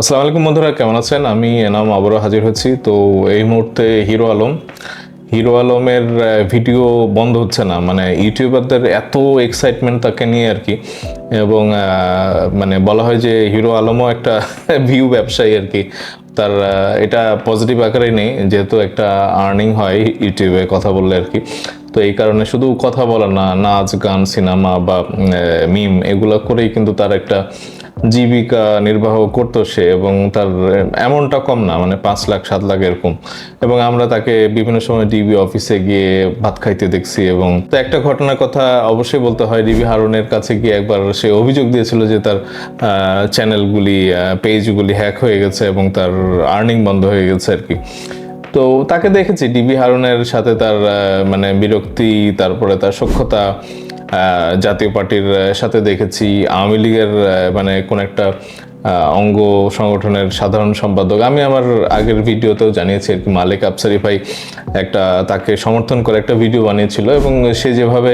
আসসালামু আলাইকুম বন্ধুরা, কেমন আছেন? আমি এনাম, আবারও হাজির হচ্ছি। তো এই মুহূর্তে হিরো আলম, হিরো আলমের ভিডিও বন্ধ হচ্ছে না। মানে ইউটিউবারদের এত এক্সাইটমেন্ট তাকে নিয়ে আর কি। এবং মানে বলা হয় যে হিরো আলমও একটা ভিউ ব্যবসায়ী আর কি। তার এটা পজিটিভ আকারে নেই, যেহেতু একটা আর্নিং হয় ইউটিউবে কথা বললে আর কি। তো এই কারণে শুধু কথা বলা না, নাচ, গান, সিনেমা বা মিম, এগুলো করেই কিন্তু তার একটা জীবিকা নির্বাহ করতো সে এবং তার এমনটা কম না মানে পাঁচ লাখ, সাত লাখ এরকম। এবং আমরা তাকে বিভিন্ন সময় ডিবি অফিসে গিয়ে ভাত খাইতে দেখছি এবং তো একটা ঘটনার কথা অবশ্যই বলতে হয় ডিবি হারুনের কাছে গিয়ে একবার সে অভিযোগ দিয়েছিল যে তার চ্যানেলগুলি পেজগুলি হ্যাক হয়ে গেছে এবং তার আর্নিং বন্ধ হয়ে গেছে আর কি। তো তাকে দেখেছি ডিবি হারুনের সাথে তার মানে বিরক্তি, তারপরে তার সক্ষতা জাতীয় পার্টির সাথে দেখেছি। আওয়ামী লীগের মানে কোন একটা অঙ্গ সংগঠনের সাধারণ সম্পাদক। আমি আমার আগের ভিডিওতেও জানিয়েছি আর কি, মালিক আফসারি ভাই একটা তাকে সমর্থন করে একটা ভিডিও বানিয়েছিল এবং সে যেভাবে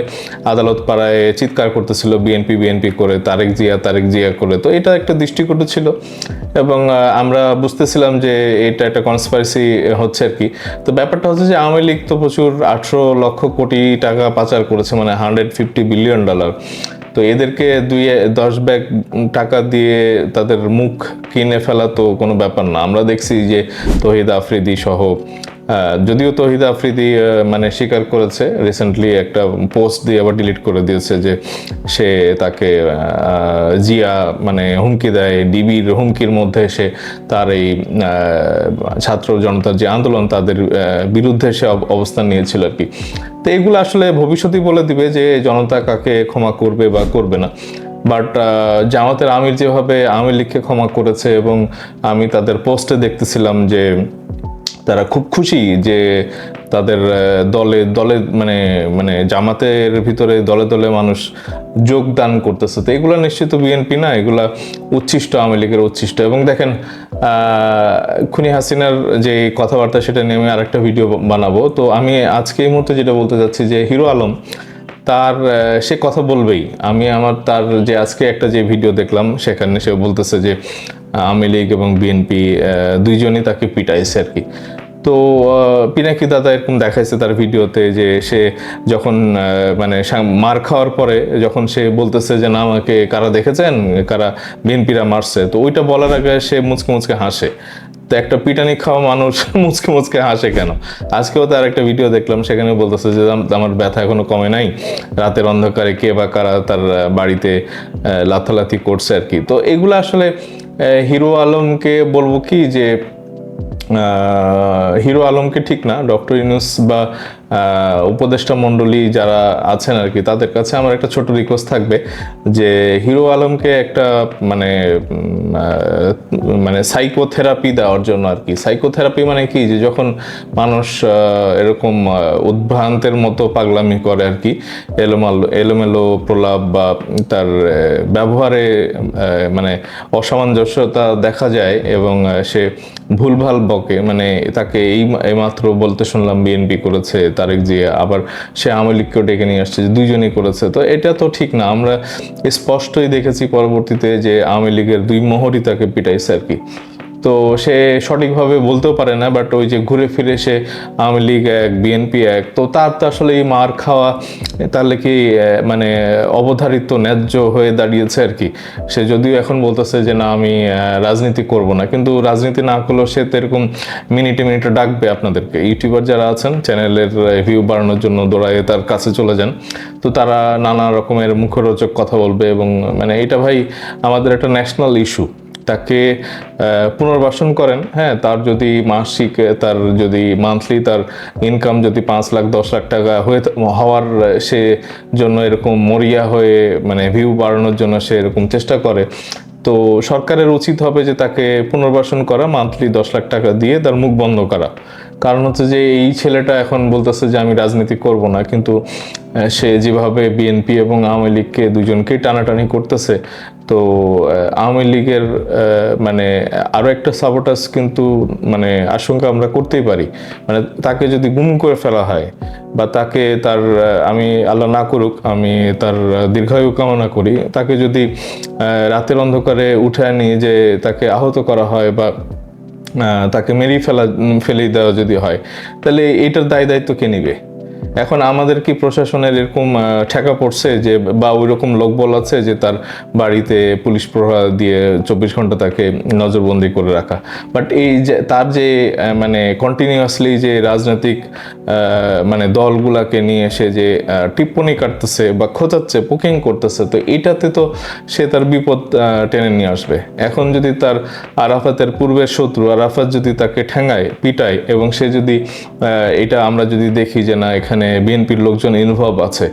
আদালত পাড়ায় চিৎকার করতেছিল, বিএনপি বিএনপি করে, তারেক জিয়া তারেক জিয়া করে, তো এটা একটা দৃষ্টিকটু ছিল এবং আমরা বুঝতেছিলাম যে এটা একটা কনসপারেসি হচ্ছে আর কি। তো ব্যাপারটা হচ্ছে যে আওয়ামী লীগ তো প্রচুর আটশো লক্ষ কোটি টাকা পাচার করেছে মানে হান্ড্রেড ফিফটি বিলিয়ন ডলার তো এদেরকে দুই দশ ব্যাগ টাকা দিয়ে তাদের মুখ কিনে ফেলা তো কোনো ব্যাপার না। আমরা দেখছি যে তহিদ আফ্রিদি সহ যদিও তহিদ আফ্রিদি মানে স্বীকার করেছে রিসেন্টলি একটা পোস্ট দিয়ে আবার ডিলিট করে দিয়েছে যে সে তাকে জিয়া মানে হুমকি দেয়, ডিবির হুমকির মধ্যে সে তার এই ছাত্র জনতার যে আন্দোলন তাদের বিরুদ্ধে সে অবস্থান নিয়েছিল আর কি। তো এগুলো আসলে ভবিষ্যতেই বলে দিবে যে জনতা কাকে ক্ষমা করবে বা করবে না। বাট জামাতের আমির যেভাবে আওয়ামী লীগকে ক্ষমা করেছে এবং আমি তাদের পোস্টে দেখতেছিলাম যে তারা খুব খুশি যে তাদের দলে দলে মানে মানে জামাতের ভিতরে দলে দলে মানুষ যোগদান করতেছে। তো এগুলো নিশ্চিত বিএনপি না, এগুলা উচ্ছিষ্ট আওয়ামী লীগের উচ্ছিষ্ট। এবং দেখেন খুনি হাসিনার যে কথাবার্তা সেটা নিয়ে আমি আরেকটা ভিডিও বানাবো। তো আমি আজকে এই মুহূর্তে যেটা বলতে চাচ্ছি যে হিরো আলম, তার সে কথা বলবেই। আমি আমার তার যে আজকে একটা যে ভিডিও দেখলাম, সেখানে সে বলতেছে যে আওয়ামী লীগ এবং বিএনপি দুইজনই তাকে পিটাইছে আর কি। তো পিনাকি দাদা এরকম দেখাইছে তার ভিডিওতে যে সে যখন মানে মার খাওয়ার পরে যখন সে বলতেছে যে, না, আমাকে কারা দেখেছেন? কারা বিএনপিরা মারছে? তো ওইটা বলার আগে সে মুচকে মুচকে হাসে। তো একটা পিটানি খাওয়া মানুষ মুচকে মুচকে হাসে কেন? আজকেও তার একটা ভিডিও দেখলাম সেখানে বলতেছে যে আমার ব্যথা এখনও কমে নাই। রাতের অন্ধকারে কে বা কারা তার বাড়িতে লাথালাথি করছে আর কি। তো এগুলো আসলে হিরো আলমকে বলব কি যে হিরো আলমকে ঠিক না ডক্টর ইউনুস বা উপদেষ্টা মণ্ডলী যারা আছেন আর কি, তাদের কাছে আমার একটা ছোট রিকোয়েস্ট থাকবে যে হিরো আলমকে একটা মানে মানে সাইকোথেরাপি দেওয়ার জন্য আর কি। সাইকোথেরাপি মানে কি? যে যখন মানুষ এরকম উদ্ভ্রান্তের মতো পাগলামি করে আর কি, এলোমালো, এলোমেলো প্রলাপ বা তার ব্যবহারে মানে অসামঞ্জস্যতা দেখা যায় এবং সে ভুলভাল বকে। মানে তাকে এই এইমাত্র বলতে শুনলাম বিএনপি করেছে তারেক জিয়া, আবার সে আওয়ামী লীগকেও ডেকে নিয়ে আসছে, যে দুইজনই করেছে। তো এটা তো ঠিক না। আমরা স্পষ্টই দেখেছি পরবর্তীতে যে আওয়ামী লীগের দুই মোহরই তাকে পিটাইছে আর কি। তো সে সঠিকভাবে বলতেও পারে না বাট ওই যে ঘুরে ফিরে সে আওয়ামী লীগ এক বিএনপি এক, তো তার তো আসলে এই মার খাওয়া, তাহলে কি মানে অবধারিত, ন্যায্য হয়ে দাঁড়িয়েছে আর কি। সে যদিও এখন বলতেছে যে না, আমি রাজনীতি করব না, কিন্তু রাজনীতি না করলেও সে তো এরকম মিনিটে মিনিটে ডাকবে আপনাদেরকে। ইউটিউবার যারা আছেন, চ্যানেলের ভিউ বাড়ানোর জন্য দৌড়ায় তার কাছে চলে যান, তো তারা নানা রকমের মুখরোচক কথা বলবে এবং মানে এটা ভাই, আমাদের একটা ন্যাশনাল ইস্যু তাকে পুনর্বাসন করেন হ্যাঁ তার যদি মাসিক, তার যদি মান্থলি তার ইনকাম যদি পাঁচ লাখ, দশ লাখ টাকা হয়ে হওয়ার সে জন্য এরকম মরিয়া হয়ে মানে ভিউ বাড়ানোর জন্য সে এরকম চেষ্টা করে। তো সরকারের উচিত হবে যে তাকে পুনর্বাসন করা মান্থলি দশ লাখ টাকা দিয়ে তার মুখ বন্ধ করা। কারণ হচ্ছে যে এই ছেলেটা এখন বলতেছে যে আমি রাজনীতি করব না, কিন্তু সে যেভাবে বিএনপি এবং আওয়ামী লীগকে দুজনকেই টানাটানি করতেছে, তো আওয়ামী লীগের মানে আরও একটা সাবোটাস কিন্তু মানে আশঙ্কা আমরা করতেই পারি। মানে তাকে যদি গুম করে ফেলা হয় বা তাকে তার আমি আল্লাহ না করুক, আমি তার দীর্ঘায়ু কামনা করি, তাকে যদি রাতের অন্ধকারে উঠে নিয়ে যে তাকে আহত করা হয় বা তাকে মেরিয়ে ফেলা ফেলে দেওয়া যদি হয়, তাহলে এটার দায় দায়িত্ব কে নিবে? এখন আমাদের কি প্রশাসনের এরকম ঠেকা পড়ছে যে, বা ওই রকম লোকবল আছে যে তার বাড়িতে পুলিশ প্রহরা দিয়ে চব্বিশ ঘণ্টা তাকে নজরবন্দি করে রাখা? বাট এই যে, তার যে মানে কন্টিনিউয়াসলি যে রাজনৈতিক মানে দলগুলাকে নিয়ে সে যে টিপ্পনি কাটতেছে বা খোঁচাচ্ছে পুকিং করতেছে, তো এটাতে তো সে তার বিপদ টেনে নিয়ে আসবে। এখন যদি তার আরাফাতের পূর্বের শত্রু আরাফাত যদি তাকে ঠেঙায় পিটায়, এবং সে যদি এটা আমরা যদি দেখি যে না, এখানে বিএনপির লোকজন ইনভলভ আছে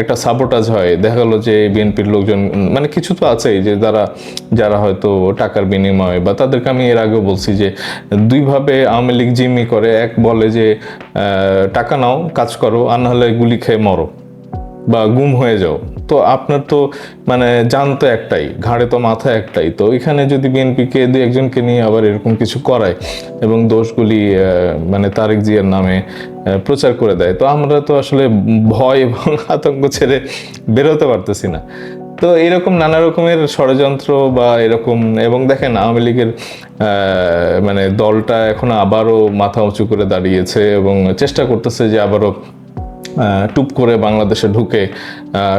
একটা সাবোটাজ হয়। দেখা গেলো যে বিএনপির লোকজন মানে কিছু তো আছেই যে যারা যারা হয়তো টাকার বিনিময়ে, বা তাদেরকে আমি এর আগেও বলছি যে দুইভাবে আওয়ামী লীগ জিম্মি করে। এক বলে যে টাকা নাও, কাজ করো, আর নাহলে গুলি খেয়ে মরো, বা গুম হয়ে যাও। তো আপনার তো মানে জান তো একটাই, ঘাড়ে তো মাথা একটাই। তো এখানে যদি বিএনপিকে দু একজনকে নিয়ে আবার এরকম কিছু করায়, এবং দোষগুলি মানে তারেক জিয়ার নামে প্রচার করে দেয়। তো আমরা তো আসলে ভয় এবং আতঙ্ক ছেড়ে বেরোতে পারতেছি না। তো এরকম নানা রকমের ষড়যন্ত্র বা এরকম, এবং দেখেন আওয়ামী লীগের মানে দলটা এখন আবারও মাথা উঁচু করে দাঁড়িয়েছে এবং চেষ্টা করতেছে যে আবারও টুপ করে বাংলাদেশে ঢুকে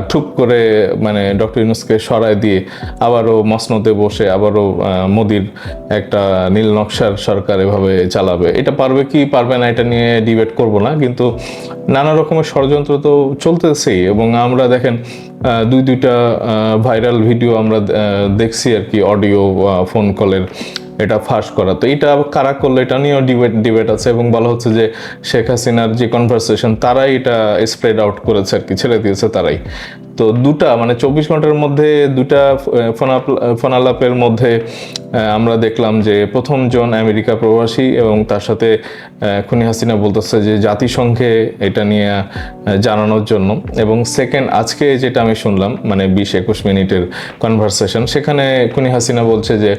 ঠুপ করে মানে ডক্টর ইউনুসকে সরায় দিয়ে আবারও মসনদে বসে আবারও মোদির একটা নীল নকশার সরকার এভাবে চালাবে। এটা পারবে কি পারবে না এটা নিয়ে ডিবেট করব না, কিন্তু নানা রকমের ষড়যন্ত্র তো চলতেছেই এবং আমরা দেখেন দুই দুইটা ভাইরাল ভিডিও আমরা দেখছি আর কি, অডিও ফোন কলের এটা ফাঁস করা। তো এটা কারা করল এটা নিয়েও ডিবেট ডিবেট আছে এবং বলা হচ্ছে যে শেখ হাসিনার যে কনভারসেশন তারাই এটা স্প্রেড আউট করেছে আর কি, ছেড়ে দিয়েছে তারাই। তো দুটা মানে চব্বিশ ঘণ্টার মধ্যে দুটা ফোন আলাপের মধ্যে আমরা দেখলাম যে প্রথম জন আমেরিকা প্রবাসী এবং তার সাথে খুনি হাসিনা বলতেছে যে জাতিসংঘে এটা নিয়ে জানানোর জন্য। এবং সেকেন্ড আজকে যেটা আমি শুনলাম মানে বিশ একুশ মিনিটের কনভারসেশন সেখানে খুনি হাসিনা বলছে যে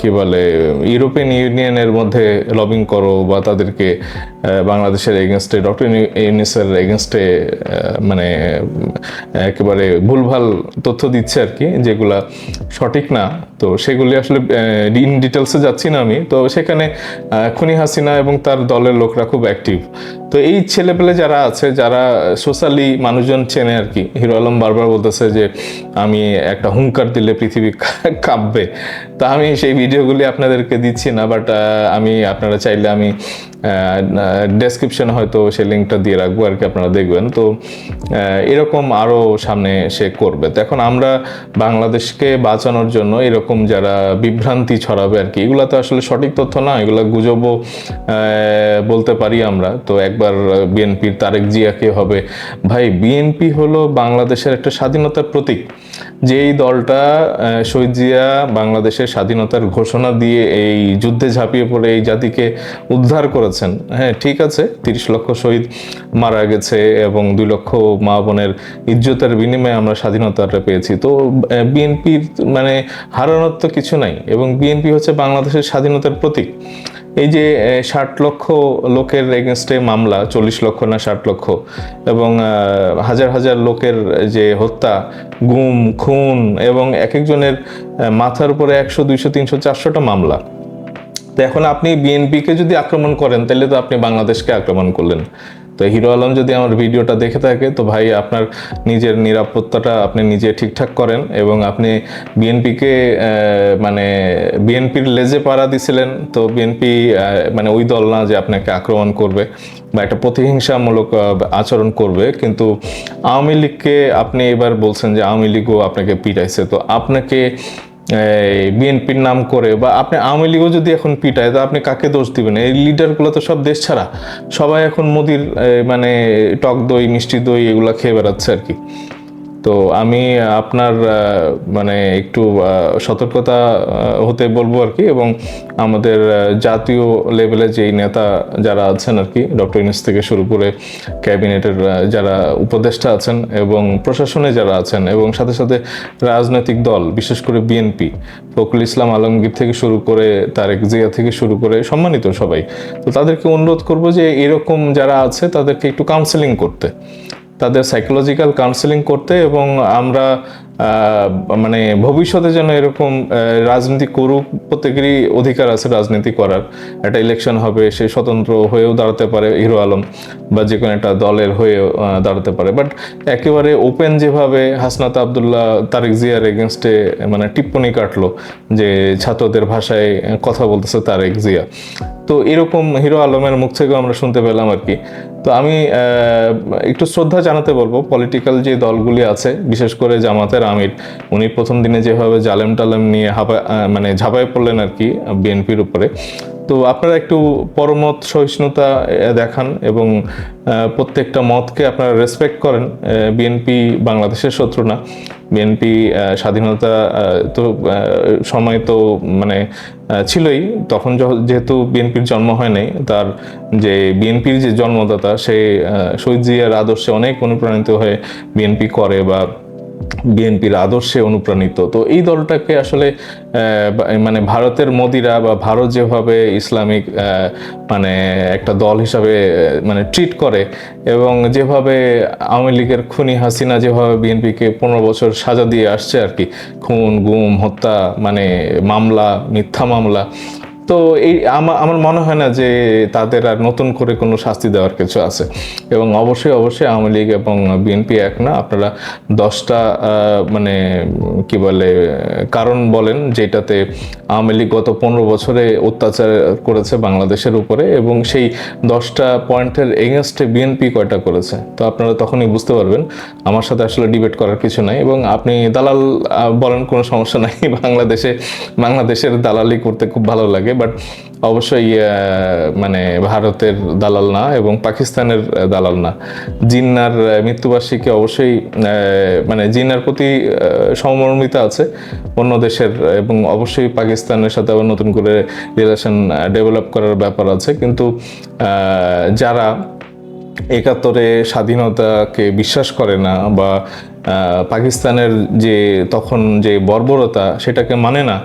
কি বলে, ইউরোপিয়ান ইউনিয়নের মধ্যে লবিং করো বা তাদেরকে বাংলাদেশের এগেনস্টে ডক্টর ইউনিসের এগেনস্টে মানে একেবারে ভুলভাল তথ্য দিচ্ছে আর কি, যেগুলা সঠিক না। তো সেগুলি আসলে ইন ডিটেলসে যাচ্ছি না আমি। তো সেখানে খুনি হাসিনা এবং তার দলের লোকরা খুব অ্যাক্টিভ তো এই ছেলেপেলে যারা আছে, যারা সোশ্যালি মানুষজন চেনে আর কি, হিরো আলম বারবার বলতেছে যে, আমি একটা হুঙ্কার দিলে পৃথিবী কাঁপবে। তা আমি সেই ভিডিওগুলি আপনাদেরকে দিচ্ছি না বাট আমি, আপনারা চাইলে আমি ডেসক্রিপশনে হয়তো সেই লিঙ্কটা দিয়ে রাখব আর কি, আপনারা দেখবেন। তো এরকম আরও সামনে সে করবে। তো এখন আমরা বাংলাদেশকে বাঁচানোর জন্য এরকম যারা বিভ্রান্তি ছড়াবে আর কি, এগুলো তো আসলে সঠিক তথ্য না, এগুলো গুজবও বলতে পারি আমরা। তো একবার বিএনপির তারেক জিয়াকে হবে। ভাই, বিএনপি হলো বাংলাদেশের একটা স্বাধীনতার প্রতীক। যেই দলটা শহীদ জিয়া বাংলাদেশের স্বাধীনতার ঘোষণা দিয়ে এই যুদ্ধে ঝাঁপিয়ে পড়ে, এই জাতিকে উদ্ধার করেছেন। হ্যাঁ ঠিক আছে, তিরিশ লক্ষ শহীদ মারা গেছে এবং দুই লক্ষ মা বোনের ইজ্জতের বিনিময়ে আমরা স্বাধীনতাটা পেয়েছি। তো বিএনপির মানে হারানোর তো কিছু নাই এবং বিএনপি হচ্ছে বাংলাদেশের স্বাধীনতার প্রতীক। এই যে ষাট লক্ষ লোকের এগেনস্টে মামলা, চল্লিশ লক্ষ না ষাট লক্ষ, এবং হাজার হাজার লোকের যে হত্যা, গুম, খুন এবং এক একজনের মাথার উপরে একশো, দুইশো, তিনশো, চারশোটা মামলা। তো এখন আপনি বিএনপিকে যদি আক্রমণ করেন, তাহলে তো আপনি বাংলাদেশকে আক্রমণ করলেন। তো হিরো আলম যদি আমার ভিডিওটা দেখে থাকে, তো ভাই আপনার নিজের নিরাপত্তাটা আপনি নিজে ঠিকঠাক করেন এবং আপনি বিএনপিকে মানে বিএনপির লেজে পাড়া দিছিলেন, তো বিএনপি মানে ওই দল না যে আপনাকে আক্রমণ করবে বা একটা প্রতিহিংসামূলক আচরণ করবে। কিন্তু আওয়ামী লীগকে আপনি এবার বলছেন যে আওয়ামী লীগও আপনাকে পিটাইছে। তো আপনাকে বিএনপির নাম করে বা আপনি আওয়ামী লীগও যদি এখন পিটায়, তো আপনি কাকে দোষ দিবেন? এই লিডারগুলো তো সব দেশ ছাড়া। সবাই এখন মোদির মানে টক দই, মিষ্টি দই এগুলো খেয়ে বেড়াচ্ছে আর কি। তো আমি আপনার মানে একটু সতর্কতা হতে বলব আর কি এবং আমাদের জাতীয় লেভেলে যেই নেতা যারা আছেন আর কি ডক্টর ইউনুস থেকে শুরু করে ক্যাবিনেটের যারা উপদেষ্টা আছেন এবং প্রশাসনে যারা আছেন এবং সাথে সাথে রাজনৈতিক দল, বিশেষ করে বিএনপি ফখরুল ইসলাম আলমগীর থেকে শুরু করে তারেক জিয়া থেকে শুরু করে সম্মানিত সবাই, তো তাদেরকে অনুরোধ করব যে এরকম যারা আছে তাদেরকে একটু কাউন্সেলিং করতে। তাদের সাইকোলজিক্যাল কাউন্সেলিং করতে এবং আমরা মানে ভবিষ্যতে যেন এরকম রাজনীতি করুক প্রত্যেকেরই অধিকার আছে রাজনীতি করার। একটা ইলেকশন হবে সে স্বতন্ত্র হয়েও দাঁড়াতে পারে হিরো আলম বা যে কোনো একটা দলের আহ, দাঁড়াতে পারে। বাট একেবারে ওপেন যেভাবে হাসনাত আবদুল্লাহ তারেক জিয়ার এগেনস্টে মানে টিপ্পনি কাটলো যে ছাত্রদের ভাষায় কথা বলতেছে তারেক জিয়া। তো এরকম হিরো আলমের মুখ থেকেও আমরা শুনতে পেলাম আর কি। তো আমি একটু শ্রদ্ধা জানাতে বলব পলিটিক্যাল যে দলগুলি আছে, বিশেষ করে জামাতের আমির, উনি প্রথম দিনে যেভাবে জালেম টালেম নিয়ে হাপা মানে ঝাঁপায় পড়লেন আর কি বিএনপির উপরে। তো আপনারা একটু পরমত, সহিষ্ণুতা দেখান এবং প্রত্যেকটা মতকে আপনারা রেসপেক্ট করেন বিএনপি বাংলাদেশের শত্রু না। বিএনপি স্বাধীনতা তো সময় তো মানে ছিলই। তখন যেহেতু বিএনপির জন্ম হয় নাই, তার যে বিএনপির যে জন্মদাতা, সে শহীদ জিয়ার আদর্শে অনেক অনুপ্রাণিত হয়ে বিএনপি করে বা বিএনপির আদর্শে অনুপ্রাণিত। তো এই দলটাকে আসলে মানে ভারতের মোদিরা বা ভারত যেভাবে ইসলামিক মানে একটা দল হিসাবে মানে ট্রিট করে এবং যেভাবে আওয়ামী লীগের খুনি হাসিনা যেভাবে বিএনপিকে পনেরো বছর সাজা দিয়ে আসছে আর কি, খুন, গুম, হত্যা মানে মামলা, মিথ্যা মামলা তো এই আমা- আমার মনে হয় না যে তাদের আর নতুন করে কোনো শাস্তি দেওয়ার কিছু আছে। এবং অবশ্যই অবশ্যই আওয়ামী লীগ এবং বিএনপি এক না। আপনারা দশটা মানে কি বলে, কারণ বলেন যেটাতে আওয়ামী লীগ গত পনেরো বছরে অত্যাচার করেছে বাংলাদেশের উপরে এবং সেই দশটা পয়েন্টের এগেনস্টে বিএনপি কয়টা করেছে। তো আপনারা তখনই বুঝতে পারবেন। আমার সাথে আসলে ডিবেট করার কিছু নাই এবং আপনি দালাল বলেন কোনো সমস্যা নাই। বাংলাদেশে, বাংলাদেশের দালালি করতে খুব ভালো লাগে। বাট অবশ্যই মানে ভারতের দালাল না এবং পাকিস্তানের দালাল না। জিন্নার মৃত্যুবার্ষিকী অবশ্যই মানে জিন্নার প্রতি সমর্মিতা আছে অন্য দেশের এবং অবশ্যই পাকিস্তানের সাথে আবার নতুন করে রিলেশন ডেভেলপ করার ব্যাপার আছে। কিন্তু যারা একাত্তরে স্বাধীনতাকে বিশ্বাস করে না বা পাকিস্তানের যে তখন যে বর্বরতা সেটাকে মানে না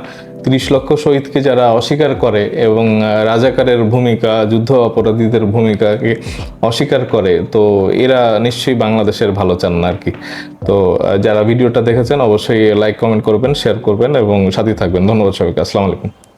ত্রিশ লক্ষ শহীদকে যারা অস্বীকার করে এবং রাজাকারের ভূমিকা, যুদ্ধ অপরাধীদের ভূমিকাকে অস্বীকার করে, তো এরা নিশ্চয়ই বাংলাদেশের ভালো চান না আর কি তো যারা ভিডিওটা দেখেছেন, অবশ্যই লাইক কমেন্ট করবেন শেয়ার করবেন এবং সাথে থাকবেন। ধন্যবাদ সবাইকে। আসসালামু আলাইকুম।